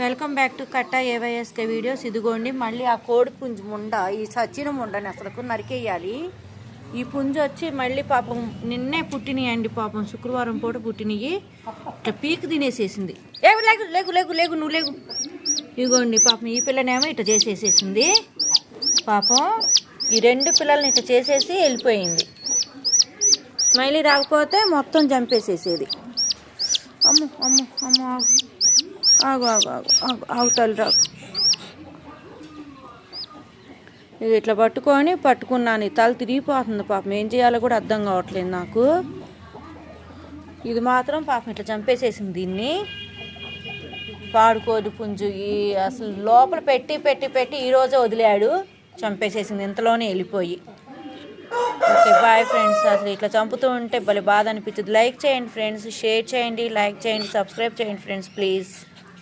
Welcome back to Katta AYSK videos. ఇదిగోండి మళ్ళీ ఆ కోడి పుంజు ముండ ఈ సచ్చిన ముండని అసలు నరికేయాలి. ఈ పుంజు వచ్చి మళ్ళీ పాపం నిన్నే పుట్టినాయండి పాపం శుక్రవారం పూట పుట్టినవి ఇట్లా పీక్ తినేసేసింది. లేగు లేగు లేగు లేగు లేగు నువ్వు లేగు. ఇదిగోండి పాపం ఈ పిల్లనేమో ఇట్లా చేసేసేసింది. పాపం ఈ రెండు పిల్లల్ని ఇట్లా చేసేసి వెళ్ళిపోయింది. స్మైలీ రాకపోతే మొత్తం చంపేసేసేది. అమ్మ అమ్మ అమ్మ ఆగు ఆగు ఆగు ఆగు ఆగు రాకు ఇది ఇట్లా పట్టుకొని పట్టుకున్నాను. తల తిరిగిపోతుంది పాపం. ఏం చేయాలో కూడా అర్థం కావట్లేదు నాకు. ఇది మాత్రం పాపం ఇట్లా చంపేసేసింది దీన్ని. పాడుకోదు పుంజు ఈ అసలు లోపల పెట్టి పెట్టి పెట్టి ఈరోజే వదిలాడు చంపేసేసింది. ఇంతలోనే వెళ్ళిపోయి. Okay bye friends. అసలు ఇట్లా చంపుతూ ఉంటే భలే బాధ అనిపించదు లైక్ చేయండి ఫ్రెండ్స్. షేర్ చేయండి. లైక్ చేయండి. సబ్స్క్రైబ్ చేయండి ఫ్రెండ్స్ ప్లీజ్.